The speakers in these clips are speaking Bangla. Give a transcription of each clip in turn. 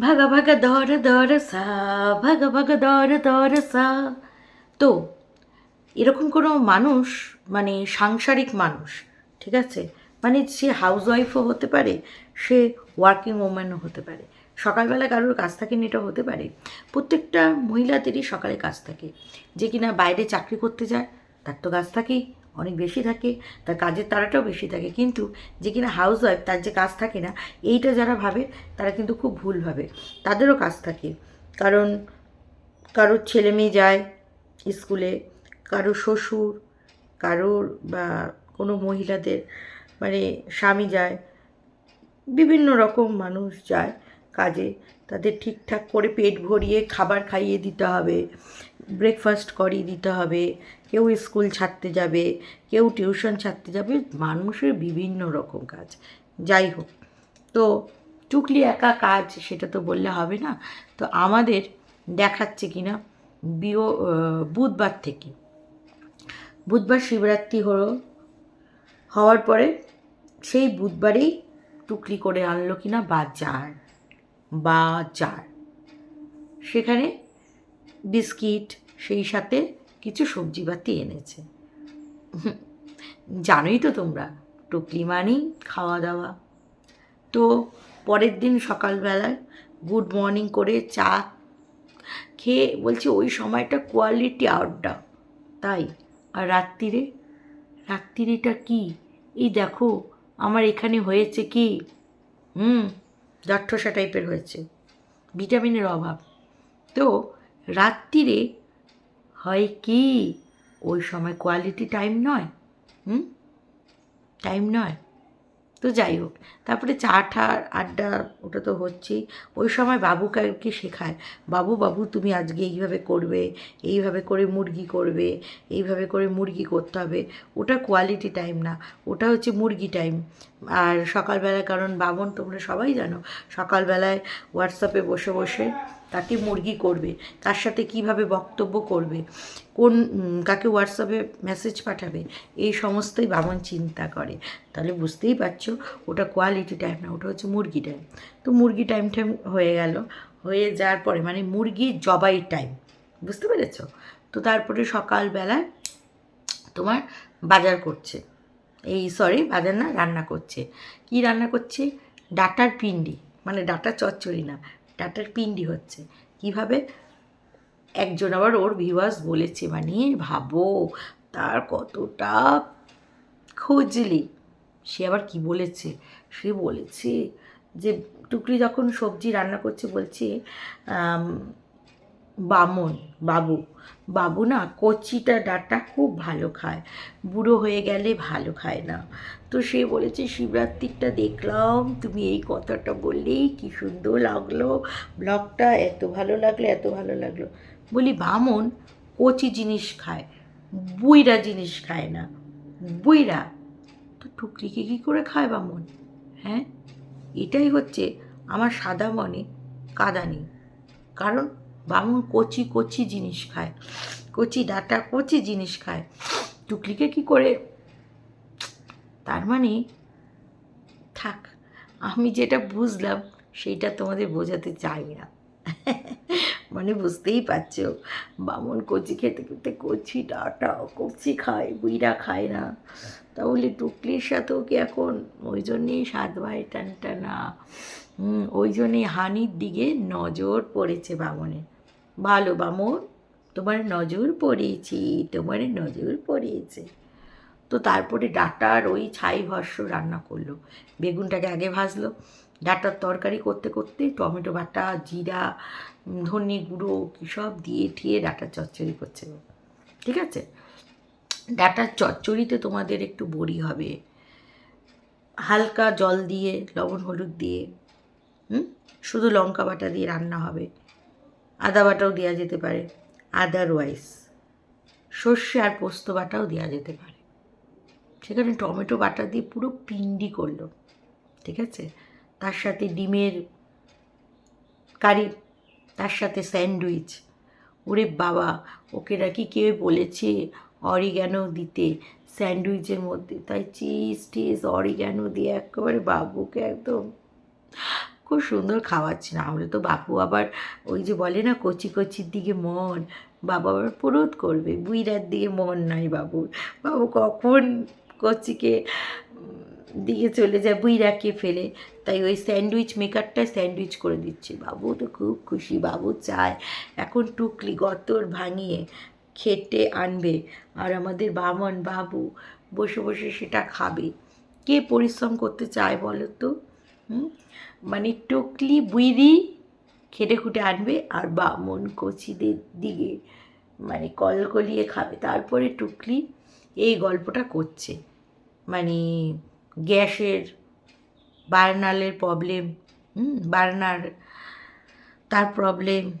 ভাগা ভাগা দর দর সা, ভাগা ভাগা দর দর সা। তো, এরকম কোনো মানুষ মানে সাংসারিক মানুষ, ঠিক আছে? মানে সে হাউস ওয়াইফও হতে পারে, সে ওয়ার্কিং ওম্যানও হতে পারে। সকালবেলা কারোর কাজ থাকে এটা হতে পারে। প্রত্যেকটা মহিলাদেরই সকালে কাজ থাকে। যে কিনা বাইরে চাকরি করতে যায়, তার তো কাজ থাকেই। অনেক বেশি থাকে, তার কাজের তারাটাও বেশি থাকে। কিন্তু যে কিনা হাউস ওয়াইফ তার যে কাজ থাকে না, এইটা যারা ভাবে, তারা কিন্তু খুব ভুল ভাবে। তাদেরও কাজ থাকে। কারণ কারোর ছেলে মেয়ে যায় স্কুলে কারও শ্বশুর, কারোর বা কোনো মহিলাদের মানে স্বামী যায়, বিভিন্ন রকম মানুষ যায় কাজে, তাদের ঠিকঠাক করে পেট ভরিয়ে খাবার খাইয়ে দিতে হবে ব্রেকফাস্ট করিয়ে দিতে হবে কেউ স্কুল ছাড়তে যাবে কেউ টিউশন ছাড়তে যাবে মানুষের বিভিন্ন রকম কাজ। যাই হোক তো টুকলি একা কাজ সেটা তো বললে হবে না। তো আমাদের দেখাচ্ছে কিনা বিও আহ, বুধবার থেকে। বুধবার শিবরাত্রি হলো হওয়ার পরে সেই বুধবারেই টুকলি করে আনলো কি না বা কিনা বাজার বাজার। সেখানে বিস্কিট সেই সাথে কিছু সবজি বাতি এনেছে। জানোই তো তোমরা, টুকলি মানেই খাওয়া দাওয়া। তো পরের দিন সকালবেলায় গুড মর্নিং করে চা খেয়ে বলছি, ওই সময়টা কোয়ালিটি আউটডা তাই? আর রাত্রিরে রাত্রিরেটা কি? এই দেখো, আমার এখানে হয়েছে কি? হুম জঠসা টাইপের হয়েছে। ভিটামিনের অভাব। তো রাত্রিরে হয় কি? ওই সময় কোয়ালিটি টাইম নয়। হুম? টাইম নয়। তো যাই হোক, তারপরে চা ঠা আড্ডা ওটা তো হচ্ছেই। ওই সময় বাবুকে আর কি শেখায়, বাবু বাবু, তুমি আজকে এইভাবে করবে, এইভাবে করে মুরগি করবে, এইভাবে করে মুরগি করতে হবে। ওটা কোয়ালিটি টাইম না, ওটা হচ্ছে মুরগি টাইম আর সকালবেলায়, কারণ বামন তোমরা সবাই জানো, সকালবেলায় হোয়াটসঅ্যাপে বসে বসে তাকে মুরগি করবে তার সাথে কীভাবে বক্তব্য করবে, কোন কাকে হোয়াটসঅ্যাপে মেসেজ পাঠাবে, এই সমস্তই বামন চিন্তা করে। তাহলে বুঝতেই পারছ, ওটা কোয়ালিটি টাইম না, ওটা হচ্ছে মুরগি টাইম তো মুরগি টাইম টাইম হয়ে গেল, হয়ে যাওয়ার পরে মানে মুরগি জবাই টাইম বুঝতে পেরেছ? তো তারপরে সকালবেলায় তোমার বাজার করছে। এই সরি বাজার না, রান্না করছে। কি রান্না করছে? ডাটার পিন্ডি মানে ডাটার চচ্চড়ি না ডাটার পিন্ডি হচ্ছে। কীভাবে? একজন আবার ওর ভিউয়ার্স বলেছে মানে ভাবো, তার কতটা খুঁজলি? সে আবার কি বলেছে? সে বলেছে যে, টুকরি যখন সবজি রান্না করছে, বলছে বামন, বাবু। বাবু না কচিটা ডাটা খুব ভালো খায়। বুড়ো হয়ে গেলে ভালো খায় না। তো সে বলেছে, শিবরাত্রিটা দেখলাম। তুমি এই কথাটা বললেই কি সুন্দর লাগল। ব্লগটা এত ভালো লাগল, এত ভালো লাগল। বলি, বামন কচি জিনিস খায় বুইরা জিনিস খায় না বুইরা তো টুকরিকে কী করে খায় বামন? হ্যাঁ এটাই হচ্ছে আমার সাদা মনে কাদানি। কারণ বামুন কচি কচি জিনিস খায় কচি ডাটা কচি জিনিস খায়। টুকলিকে কি করে? তার মানে থাক আমি যেটা বুঝলাম সেইটা তোমাদের বোঝাতে চাই না। মানে বুঝতেই পারছ বামন কচি খেতে খেতে কচি ডাটা কচি খায় বুইরা খায় না। তাহলে টুকলির সাথেও কি এখন ওই জন্যেই সাত ভাই টান টানা হুম, ওই জন্যই হানির দিকে নজর পড়েছে বামনের। ভালো বামন, তোমার নজর পড়েছি, তোমার নজর পড়েছে। তো তারপরে ডাটার ওই ছাই ভস্য রান্না করল। বেগুনটাকে আগে ভাজলো। ডাটার তরকারি করতে করতে টমেটো বাটা, জিরা ধনে গুঁড়ো সব দিয়ে ঠিয়ে ডাটার চচ্চড়ি করছে। ঠিক আছে? ডাটার চচ্চড়িতে তোমাদের একটু বড়ি হবে। হালকা জল দিয়ে, লবণ হলুদ দিয়ে, হুম? শুধু লঙ্কা বাটা দিয়ে রান্না হবে। আদা বাটাও দেওয়া যেতে পারে। আদারওয়াইজ সর্ষে আর পোস্ত বাটাও দেওয়া যেতে পারে। সেখানে টমেটো বাটা দিয়ে পুরো পিন্ডি করল। ঠিক আছে? তার সাথে ডিমের কারি, তার সাথে স্যান্ডউইচ। ওরে বাবা, ওকে নাকি কেউ বলেছে অরিগ্যানো দিতে, স্যান্ডউইচের মধ্যে। তাই চিজ, টিজ, অরিগ্যানো দিয়ে একেবারে বাবুকে একদম খুব সুন্দর খাওয়াচ্ছে। না হলে তো বাপু আবার ওই যে বলে না, কচি কচির দিকে মন, বাবা আবার পুরুত করবে। বুইরার দিকে মন নাই বাবুর। বাবু কখন কচিকে দিকে চলে যায় বুইরাকে ফেলে। তাই ওই স্যান্ডউইচ মেকারটা স্যান্ডউইচ করে দিচ্ছে। বাবু তো খুব খুশি, বাবু চায়। এখন টুকলি গতর ভাঙিয়ে খেটে আনবে। আর আমাদের বামন বাবু বসে বসে সেটা খাবে। কে পরিশ্রম করতে চায় বলো তো? হুম? মানে টুকলি বুইরি খেটে খুঁটে আনবে আর বামন কচিদের দিকে মানে কলকলিয়ে খাবে। তারপরে টুকলি এই গল্পটা করছে। মানে গ্যাসের, বার্নালের প্রবলেম বার্নার তার প্রবলেম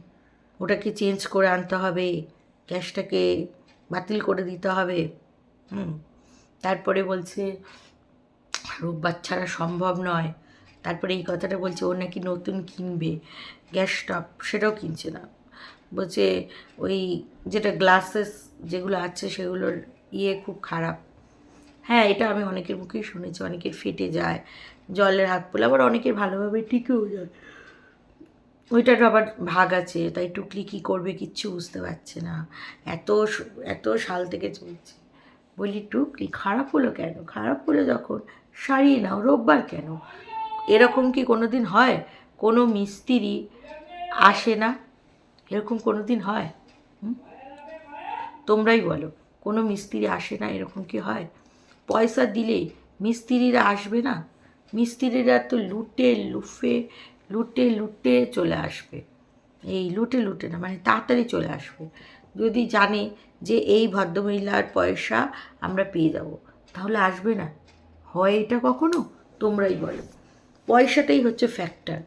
ওটাকে চেঞ্জ করে আনতে হবে, গ্যাসটাকে বাতিল করে দিতে হবে, হুম। তারপরে বলছে রোববার ছাড়া সম্ভব নয়। তারপরে এই কথাটা বলছে, ও নাকি নতুন কিনবে, গ্যাস স্টপ, সেটাও কিনছে না। বলছে, ওই যেটা গ্লাসেস যেগুলো আছে, সেগুলোর ইয়ে খুব খারাপ। হ্যাঁ এটা আমি অনেকের মুখেই শুনেছি, অনেকের ফেটে যায়, জলের হাত পড়লে আবার অনেকের ভালোভাবে টিকেও যায়। ওইটার আবার ভাগ আছে তাই টুকলি কী করবে, কিচ্ছু বুঝতে পারছে না। এত এত সাল থেকে চলছে। বলি, টুকলি, খারাপ হলো কেন? খারাপ হলো যখন? সারিয়ে নাও, রোববার কেন? এরকম কি কোনো দিন হয়? কোনো মিস্ত্রি আসে না? এরকম কোনো দিন হয় তোমরাই বলো, কোনো মিস্ত্রি আসে না, এরকম কি হয়? পয়সা দিলে মিস্ত্রিরা আসবে না? মিস্ত্রিরা তো লুটে লুফে, লুটে লুটে চলে আসবে। এই লুটে লুটে না মানে তাড়াতাড়ি চলে আসবে। যদি জানে যে এই ভদ্রমহিলার পয়সা আমরা পেয়ে যাব, তাহলে আসবে না। হয় এটা কখনো? তোমরাই বলো। পয়সাটাই হচ্ছে ফ্যাক্টর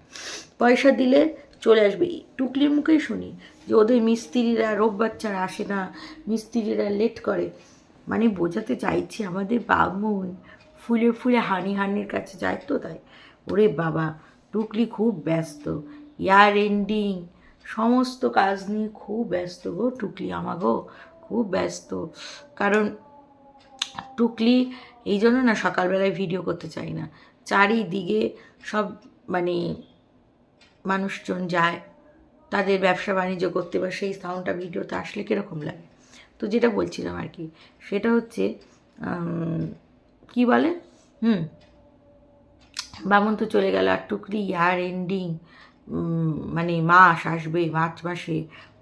পয়সা দিলে চলে আসবে। টুকলির মুখেই শুনি যে ওদের মিস্ত্রিরা রোববার ছাড়া আসে না, মিস্ত্রিরা লেট করে। মানে বোঝাতে চাইছি আমাদের বামুন। ফুলে ফুলে হানি হানির কাছে যায় তো তাই। ওরে বাবা, টুকলি খুব ব্যস্ত। ইয়ার এন্ডিং সমস্ত কাজ নিয়ে খুব ব্যস্ত গো টুকলি আমাগো। খুব ব্যস্ত। কারণ টুকলি, এই জন্য না সকালবেলায় ভিডিও করতে চাই না। চারিদিকে সব মানে মানুষজন যায়, তাদের ব্যবসা বাণিজ্য করতে বা সেই সাউন্ডটা ভিডিওতে আসলে কীরকম লাগে? তো যেটা বলছিলাম আর কি, সেটা হচ্ছে কি বলে? হুম, বামন তো চলে গেল আর টুকরি ইয়ার এন্ডিং মানে মাস আসবে, মার্চ মাসে,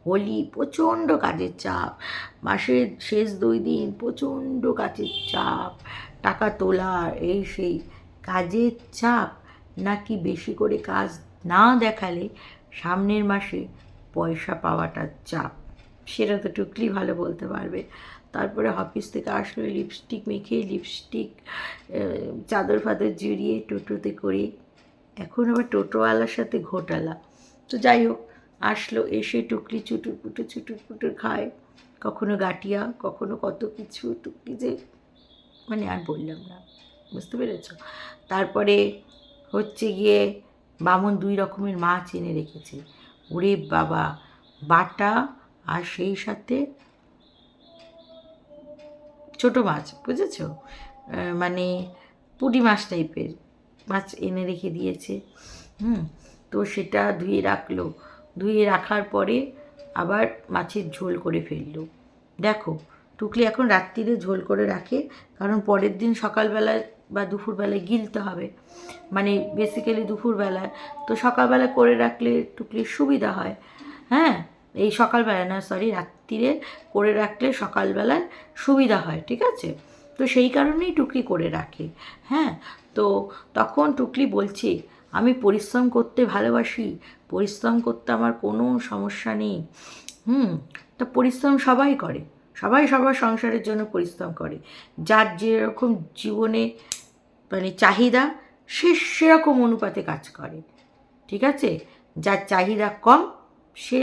হোলি প্রচণ্ড কাজের চাপ, মাসের শেষ দুই দিন প্রচণ্ড কাজের চাপ, টাকা তোলা এই সেই কাজের চাপ নাকি বেশি করে কাজ না দেখালে সামনের মাসে পয়সা পাওয়াটার চাপ? সেটা তো টুকলি ভালো বলতে পারবে। তারপরে অফিস থেকে আসলো লিপস্টিক মেখে লিপস্টিক চাদর ফাদর জড়িয়ে টোটোতে করে এখন আবার টোটোওয়ালার সাথে ঘোটালা। তো যাই হোক, আসলো, এসে টুকলি চুটুর পুটুর চুটুর পুটুর খায়। কখনো গাটিয়া, কখনো কত কিছু টুকলি যে মানে আর বললাম না। বুঝতে পেরেছ? তারপরে হচ্ছে গিয়ে বামন দুই রকমের মাছ এনে রেখেছে। ওরে বাবা, বাটা আর সেই সাথে ছোট মাছ, বুঝেছ? মানে পুঁটি মাছ টাইপের মাছ এনে রেখে দিয়েছে। হুম, তো সেটা ধুয়ে রাখল। ধুয়ে রাখার পরে আবার মাছের ঝোল করে ফেলল। দেখো, টুকলি এখন রাত্রিরে ঝোল করে রাখে, কারণ পরের দিন সকালবেলায় বা দুপুরবেলায় গিলতে হবে। মানে বেসিক্যালি দুপুরবেলায়। তো সকালবেলা করে রাখলে টুকলির সুবিধা হয়। হ্যাঁ? এই সকালবেলা না সরি রাত্রিরে করে রাখলে সকালবেলায় সুবিধা হয়, ঠিক আছে? তো সেই কারণেই টুকলি করে রাখে। হ্যাঁ? তো তখন টুকলি বলছে, আমি পরিশ্রম করতে ভালোবাসি। পরিশ্রম করতে আমার কোনো সমস্যা নেই। হুম? তা পরিশ্রম সবাই করে। সবাই সবার সংসারের জন্য পরিশ্রম করে। যার যেরকম জীবনে মানে চাহিদা সে সেরকম অনুপাতে কাজ করে, ঠিক আছে? যার চাহিদা কম, সে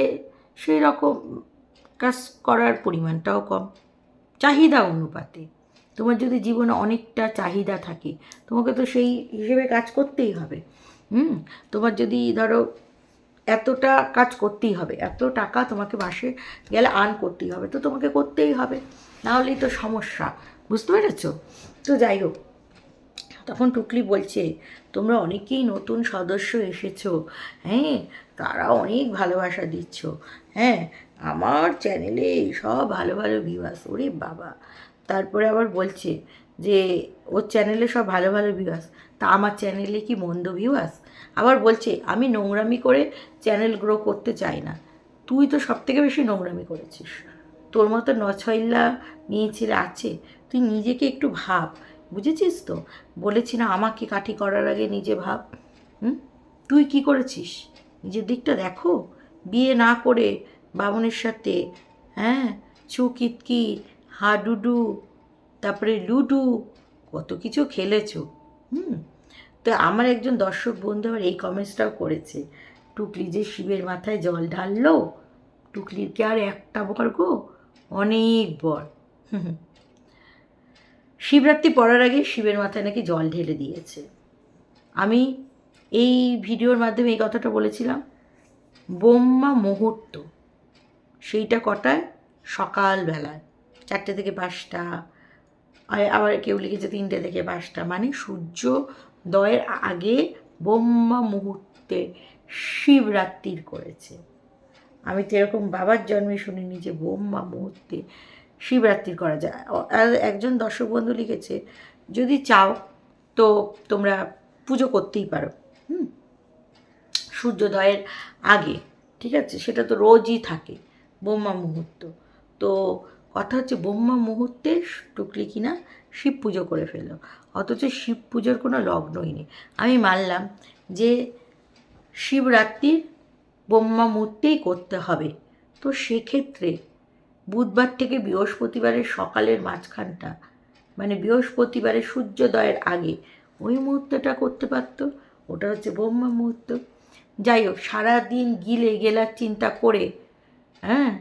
সেই রকম কাজ করার পরিমাণটাও কম। চাহিদা অনুপাতে। তোমার যদি জীবনে অনেকটা চাহিদা থাকে, তোমাকে তো সেই হিসেবে কাজ করতেই হবে। হুম? তোমার যদি ধরো এতটা কাজ করতেই হবে, এত টাকা তোমাকে মাসে গেলে আর্ন করতেই হবে, তো তোমাকে করতেই হবে। নাহলেই তো সমস্যা, বুঝতে পেরেছ? তো যাই হোক তখন টুকলি বলছে, তোমরা অনেকেই নতুন সদস্য এসেছ। হ্যাঁ তারা অনেক ভালোবাসা দিচ্ছ। হ্যাঁ আমার চ্যানেলে সব ভালো ভালো ভিউয়ার্স ওরে বাবা। তারপরে আবার বলছে যে, ওর চ্যানেলে সব ভালো ভালো ভিউয়ার্স তা আমার চ্যানেলে কি মন্দ ভিউয়ার্স আবার বলছে, আমি নোংরামি করে চ্যানেল গ্রো করতে চাই না। তুই তো সব থেকে বেশি নোংরামি করেছিস। তোর মতো নছইল্লা মেয়ে ছেলে আছে। তুই নিজেকে একটু ভাব। বুঝেছিস তো? বলেছি না আমাকে কাঠি করার আগে নিজে ভাব। হুম? তুই কি করেছিস? নিজের দিকটা দেখো। বিয়ে না করে বামনের সাথে হ্যাঁ? চুকিতকি, হাডুডু, তারপরে লুডু, কত কিছু খেলেছো। হুম? তো আমার একজন দর্শক বন্ধু আবার এই কমেন্টসটাও করেছে। টুকলি যে শিবের মাথায় জল ঢাললো, টুকলির কি আর একটা বর্গ অনেক বর। হুম হুম। শিবরাত্রি পড়ার আগে শিবের মাথায় নাকি জল ঢেলে দিয়েছে। আমি এই ভিডিওর মাধ্যমে এই কথাটা বলেছিলাম বোম্মা মুহূর্ত, সেইটা কটায়? সকালবেলায়, চারটে থেকে পাঁচটা আবার কেউ লিখেছে তিনটে থেকে পাঁচটা মানে সূর্য সূর্যোদয়ের আগে বোম্মা মুহূর্তে শিবরাত্রির করেছে। আমি তো এরকম বাবার জন্মে শুনিনি যে বোম্মা মুহূর্তে শিবরাত্রি করা যায়। একজন দর্শক বন্ধু লিখেছে, যদি চাও তো তোমরা পুজো করতেই পারো। হুম? সূর্যোদয়ের আগে, ঠিক আছে? সেটা তো রোজই থাকে বোম্মা মুহূর্ত। তো কথা হচ্ছে বোম্মা মুহূর্তে টুকলি কিনা শিব পুজো করে ফেলল। অথচ শিব পুজোর কোনো লগ্নই নেই। আমি মানলাম যে শিবরাত্রির বোম্মা মুহূর্তেই করতে হবে। তো সেক্ষেত্রে বুধবার থেকে বৃহস্পতিবারের সকালের মাঝখানটা মানে বৃহস্পতিবারের সূর্যোদয়ের আগে, ওই মুহূর্তটা করতে পারতো? ওটা হচ্ছে ব্রহ্মা মুহূর্ত। যাই হোক, সারাদিন গিলে গেলার চিন্তা করে হ্যাঁ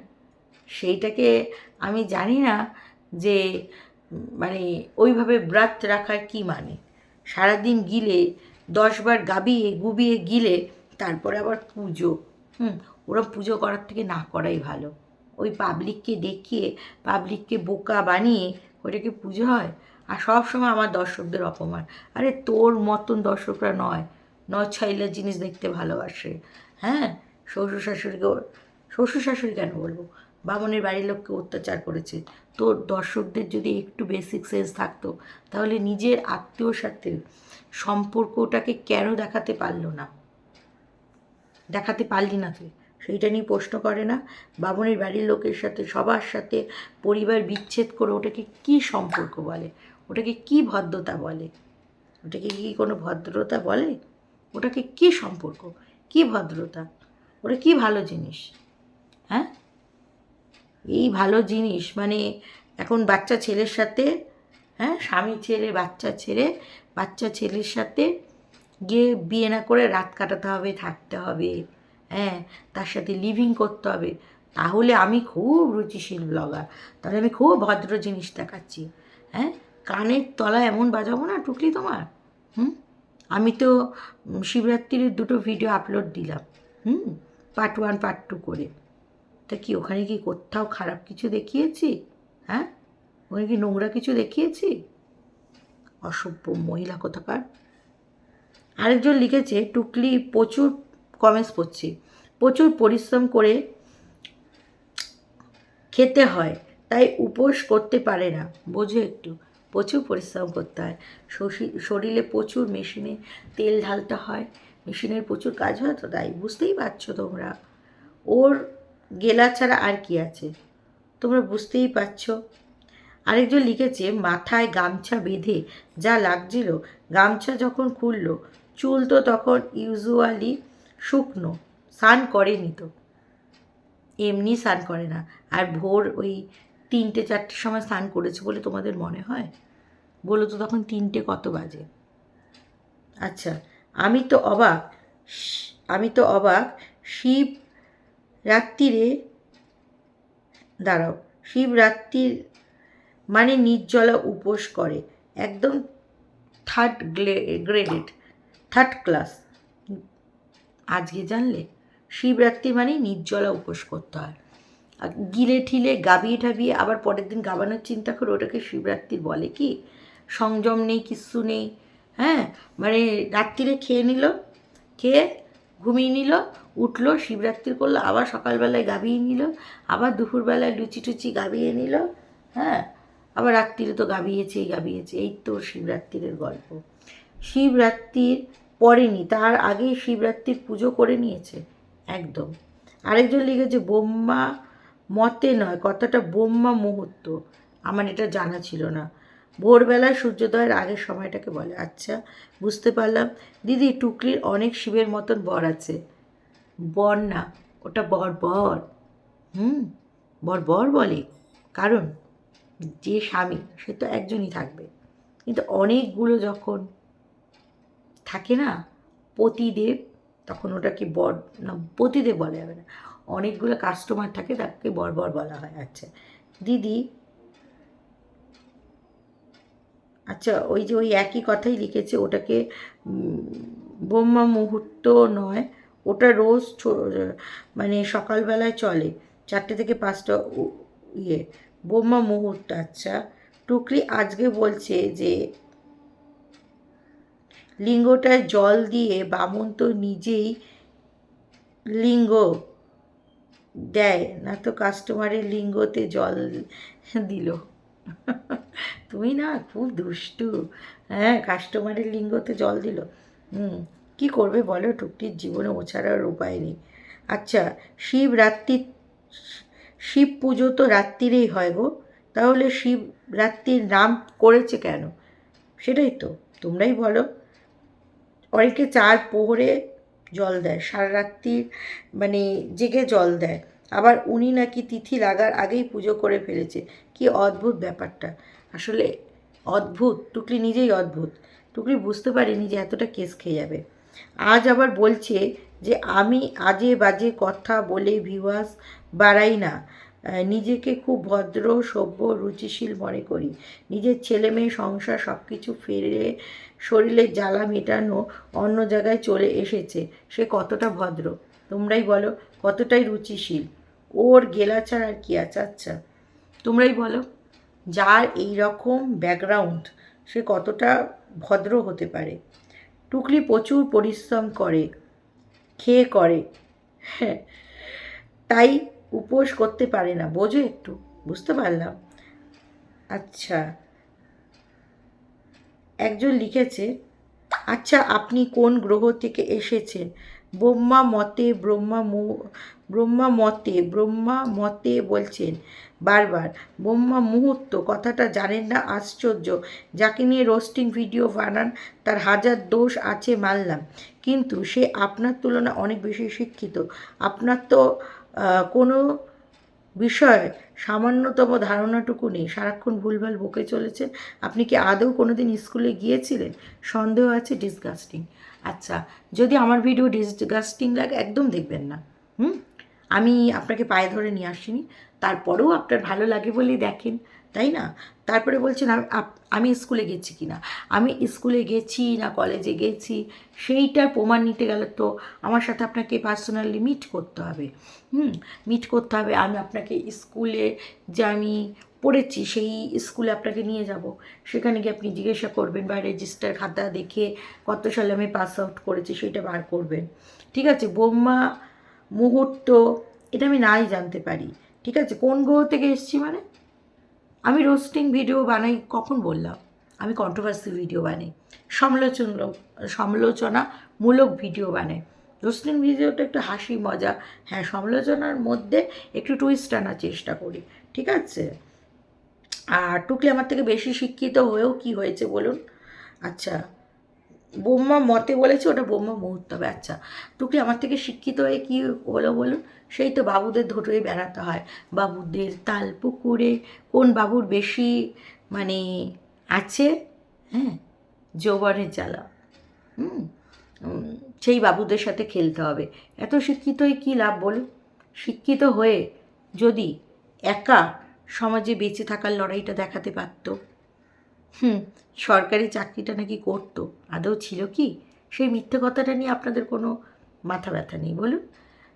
সেইটাকে আমি জানি না যে মানে ওইভাবে ব্রাত রাখার কি মানে। সারাদিন গিলে, দশবার গাবিয়ে গুবিয়ে গিলে, তারপরে আবার পুজো। হুম ওরা পুজো করার থেকে না করাই ভালো। ওই পাবলিককে দেখিয়ে পাবলিককে বোকা বানিয়ে ওটাকে পুজো হয়? আর সব সময় আমার দর্শকদের অপমান। আরে তোর মতন দর্শকরা নয়। নছাইলা জিনিস দেখতে ভালোবাসে। হ্যাঁ? শ্বশুর শাশুড়িকে শ্বশুর শাশুড়ি কেন বলব? বামনের বাড়ির লোককে অত্যাচার করেছে। তোর দর্শকদের যদি একটু বেসিক সেন্স থাকতো, তাহলে নিজের আত্মীয়র সাথে সম্পর্কটাকে কেন দেখাতে পারল না? দেখাতে পারলি না তুই। সেইটা নিয়ে প্রশ্ন করে না। বামনের বাড়ির লোকের সাথে, সবার সাথে পরিবার বিচ্ছেদ করে ওটাকে কি সম্পর্ক বলে? ওটাকে কি ভদ্রতা বলে? ওটাকে কি কোনো ভদ্রতা বলে? ওটাকে কি সম্পর্ক? কি ভদ্রতা? ওটা কি ভালো জিনিস? হ্যাঁ? এই ভালো জিনিস মানে এখন বাচ্চা ছেলের সাথে হ্যাঁ স্বামী ছেলে, বাচ্চা ছেলে, বাচ্চা ছেলের সাথে গিয়ে বিয়ে না করে রাত কাটাতে হবে, থাকতে হবে। হ্যাঁ তার সাথে লিভিং করতে হবে। তাহলে আমি খুব রুচিশীল ব্লগার তাহলে আমি খুব ভদ্র জিনিস দেখাচ্ছি। হ্যাঁ কানের তলা এমন বাজাবো না টুকলি তোমার? হুম? আমি তো শিবরাত্রির দুটো ভিডিও আপলোড দিলাম। হুম? পার্ট ওয়ান পার্ট টু করে। তা কি ওখানে কি কোথাও খারাপ কিছু দেখিয়েছি? হ্যাঁ? ওখানে কি নোংরা কিছু দেখিয়েছি? অসভ্য মহিলা কোথাকার। আরেকজন লিখেছে, টুকলি প্রচুর কমেন্টস পড়ছি। প্রচুর পরিশ্রম করে খেতে হয়, তাই উপোস করতে পারে না। বোঝো একটু, প্রচুর পরিশ্রম করতে হয়। শরীরে প্রচুর মেশিনে তেল ঢালতে হয়, মেশিনের প্রচুর কাজ হয় তো তাই, বুঝতেই পারছ তোমরা। ওর গেলা ছাড়া আর কি আছে? তোমরা বুঝতেই পারছ। আরেকজন লিখেছে, মাথায় গামছা বেঁধে যা লাগছিল, গামছা যখন খুললো, চুল তো তখন ইউজুয়ালি শুকনো, স্নান করেনি তো। এমনি স্নান করে না। আর ভোর ওই তিনটে, চারটের সময় স্নান করেছে বলে তোমাদের মনে হয়? বলো তো তখন তিনটে কত বাজে? আচ্ছা আমি তো অবাক। আমি তো অবাক। শিব রাত্রিরে, দাঁড়াও শিবরাত্রির মানে নির্জলা উপোস করে, একদম থার্ড গ্রেডেড থার্ড ক্লাস আজকে জানলে শিবরাত্রি মানে নির্জলা উপোস করতে হয়। গিলে ঠিলে গাবিয়ে ঠাবিয়ে আবার পরের দিন গাবানোর চিন্তা করে ওটাকে শিবরাত্রি বলে কি? সংযম নেই, কিচ্ছু নেই হ্যাঁ? মানে রাত্রিরে খেয়ে নিল, খেয়ে ঘুমিয়ে নিল, উঠল, শিবরাত্রি করল, আবার সকালবেলায় গাবিয়ে নিল, আবার দুপুরবেলায় লুচি টুচি গাবিয়ে নিল হ্যাঁ? আবার রাত্রিরে তো গাবিয়েছেই, গাবিয়েছে। এই তো শিবরাত্রির গল্প। শিবরাত্রির পরেনি তার আগেই শিবরাত্রির পুজো করে নিয়েছে, একদম। আরেকজন লিখেছে, বোম্মা মতে নয়, কথাটা বোম্মা মুহূর্ত। আমার এটা জানা ছিল না। ভোরবেলায় সূর্যোদয়ের আগের সময়টাকে বলে। আচ্ছা বুঝতে পারলাম। দিদি, টুকলির অনেক শিবের মতন বর আছে। বর না, ওটা বর বর। হুম, বর বর বলে। কারণ? যে স্বামী, সে তো একজনই থাকবে। কিন্তু অনেকগুলো যখন থাকে না? পতিদেব, তখন ওটাকে বর, না, পতিদেব বলা যাবে না। অনেকগুলো কাস্টমার থাকে, তাকে বর বর বলা হয়। আচ্ছা দিদি আচ্ছা ওই যে ওই একই কথাই লিখেছে, ওটাকে ব্রহ্মা মুহূর্ত নয়, ওটা রোজ মানে সকালবেলায় চলে, চারটে থেকে পাঁচটা ইয়ে ব্রহ্মা মুহূর্ত আচ্ছা। টুকরি আজকে বলছে যে লিঙ্গটায় জল দিয়ে বামন তো নিজেই লিঙ্গ দেয়, না তো কাস্টমারের লিঙ্গতে জল দিল। তুমি না খুব দুষ্টু। হ্যাঁ কাস্টমারের লিঙ্গতে জল দিল। হুম, কী করবে বলো? টুকটির জীবনে ওছাড়ার উপায় নেই। আচ্ছা শিবরাত্রি, শিব পুজো তো রাত্রিরেই হয় গো। তাহলে শিব রাত্রির নাম করেছে কেন? সেটাই তো, তোমরাই বলো। অনেকে চার পোহরে জল দেয়, সারা রাত্রির মানে জেগে জল দেয়। আবার উনি নাকি তিথি লাগার আগেই পুজো করে ফেলেছে। কি অদ্ভুত ব্যাপারটা। আসলে অদ্ভুত, টুকলি নিজেই অদ্ভুত। টুকলি বুঝতে পারেনি যে এতটা কেস খেয়ে যাবে। আজ আবার বলছে যে আমি আজে বাজে কথা বলে ভিউয়ার্স বাড়াই না। নিজেকে খুব ভদ্র, সভ্য, রুচিশীল মনে করি। নিজের ছেলে মেয়ে সংসার সব কিছু ফেরে শরীরের জ্বালা মেটানো অন্য জায়গায় চলে এসেছে। সে কতটা ভদ্র? তোমরাই বলো, কতটাই রুচিশীল? ওর গেলা ছাড়া আর কি আছে আচ্ছা তোমরাই বলো। যার এই রকম ব্যাকগ্রাউন্ড, সে কতটা ভদ্র হতে পারে? টুকলি প্রচুর পরিশ্রম করে, খেয়ে করে। হ্যাঁ তাই উপোস করতে পারে না। বোঝো একটু, বুঝতে পারলাম। আচ্ছা। একজন লিখেছে আচ্ছা আপনি কোন গ্রহ থেকে এসেছেন? ব্রহ্মা মতে, ব্রহ্মা ব্রহ্মা মতে ব্রহ্মা মতে বলছেন। বারবার, ব্রহ্মা মুহূর্ত, কথাটা জানেন না, আশ্চর্য। যাকে নিয়ে রোস্টিং ভিডিও বানান, তার হাজার দোষ আছে মানলাম। কিন্তু সে আপনার তুলনায় অনেক বেশি শিক্ষিত। আপনার তো কোনো বিষয় সামান্যতম ধারণাটুকু নেই। সারাক্ষণ ভুলভাল বকে চলেছেন আপনি কি আদৌ কোনো দিন স্কুলে গিয়েছিলেন? সন্দেহ আছে ডিসগাস্টিং আচ্ছা যদি আমার ভিডিও ডিসগাস্টিং লাগে, একদম দেখবেন না। হুম? আমি আপনাকে পায়ে ধরে নিয়ে আসিনি। তারপরেও আপনার ভালো লাগে বলেই দেখেন। তাই না? তারপরে বলছেন আমি স্কুলে গেছি কি না? আমি স্কুলে গেছি না, কলেজে গেছি। সেইটার প্রমাণ নিতে গেলে তো আমার সাথে আপনাকে পার্সোনালি মিট করতে হবে। হুম মিট করতে হবে। আমি আপনাকে স্কুলে যে আমি পড়েছি, সেই স্কুলে আপনাকে নিয়ে যাব। সেখানে গিয়ে আপনি জিজ্ঞাসা করবেন বা রেজিস্টার খাতা দেখে কত সালে আমি পাস আউট করেছি সেটা বার করবেন। ঠিক আছে? বোম্মা মুহূর্ত, এটা আমি নাই জানতে পারি। ঠিক আছে? কোন গ্রহ থেকে এসেছি মানে? আমি রোস্টিং ভিডিও বানাই কখন বললাম? আমি কন্ট্রোভার্সি ভিডিও বানাই। সমালোচনা সমালোচনামূলক ভিডিও বানাই। রোস্টিং ভিডিওটা একটু হাসি, মজা। হ্যাঁ সমালোচনার মধ্যে একটু টুইস্ট আনার চেষ্টা করি। ঠিক আছে? আর টুকলি আমার থেকে বেশি শিক্ষিত হয়েও কি হয়েছে বলুন? আচ্ছা। বোম্মা মতে বলেছে, ওটা বোম্মা মুহূর্ত হবে আচ্ছা। টুকলি আমার থেকে শিক্ষিত হয়ে কি হলো বলুন? সেই তো বাবুদের ধরে বেড়াতে হয়। বাবুদের তাল পুকুরে কোন বাবুর বেশি মানে আছে? হ্যাঁ যৌবনের জ্বালা। হুম সেই বাবুদের সাথে খেলতে হবে। এত শিক্ষিত হয়ে কী লাভ বলুন? শিক্ষিত হয়ে যদি একা সমাজে বেঁচে থাকার লড়াইটা দেখাতে পারতো। হুম, সরকারি চাকরিটা নাকি করতো। আদৌ ছিল কি? সেই মিথ্যে কথাটা নিয়ে আপনাদের কোনো মাথা ব্যথা নেই, বলুন।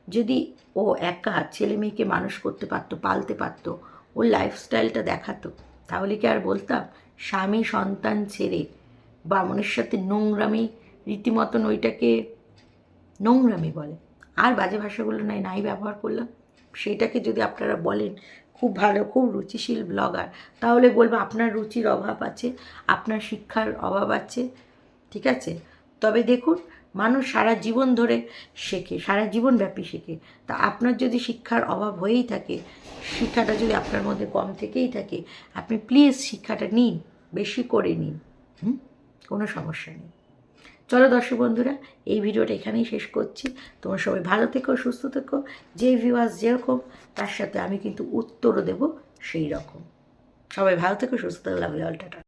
যদি ও একা ছেলে মেয়েকে মানুষ করতে পারতো, পালতে পারতো, ওর লাইফস্টাইলটা দেখাতো, তাহলে কি আর বলতাম, স্বামী সন্তান ছেড়ে বামনের সাথে নোংরামি, রীতিমতন ওইটাকে নোংরামি বলে। আর বাজে ভাষাগুলো নাই নাই ব্যবহার করলাম। সেটাকে যদি আপনারা বলেন খুব ভালো, খুব রুচিশীল ব্লগার তাহলে বলব আপনার রুচির অভাব আছে, আপনার শিক্ষার অভাব আছে, ঠিক আছে? তবে দেখুন, মানুষ সারা জীবন ধরে শেখে, সারা জীবনব্যাপী শেখে। তা আপনার যদি শিক্ষার অভাব হয়েই থাকে, শিক্ষাটা যদি আপনার মধ্যে কম থেকেই থাকে, আপনি প্লিজ শিক্ষাটা নিন, বেশি করে নিন। হুম? কোনো সমস্যা নেই। চলো দর্শক বন্ধুরা, এই ভিডিওটা এখানেই শেষ করছি। তোমার সবাই ভালো থেকো, সুস্থ থেকো। যে ভিউয়ার্স যেরকম, তার সাথে আমি কিন্তু উত্তরও দেবো সেই রকম সবাই ভালো থেকো, সুস্থ লাভ অল টাটা।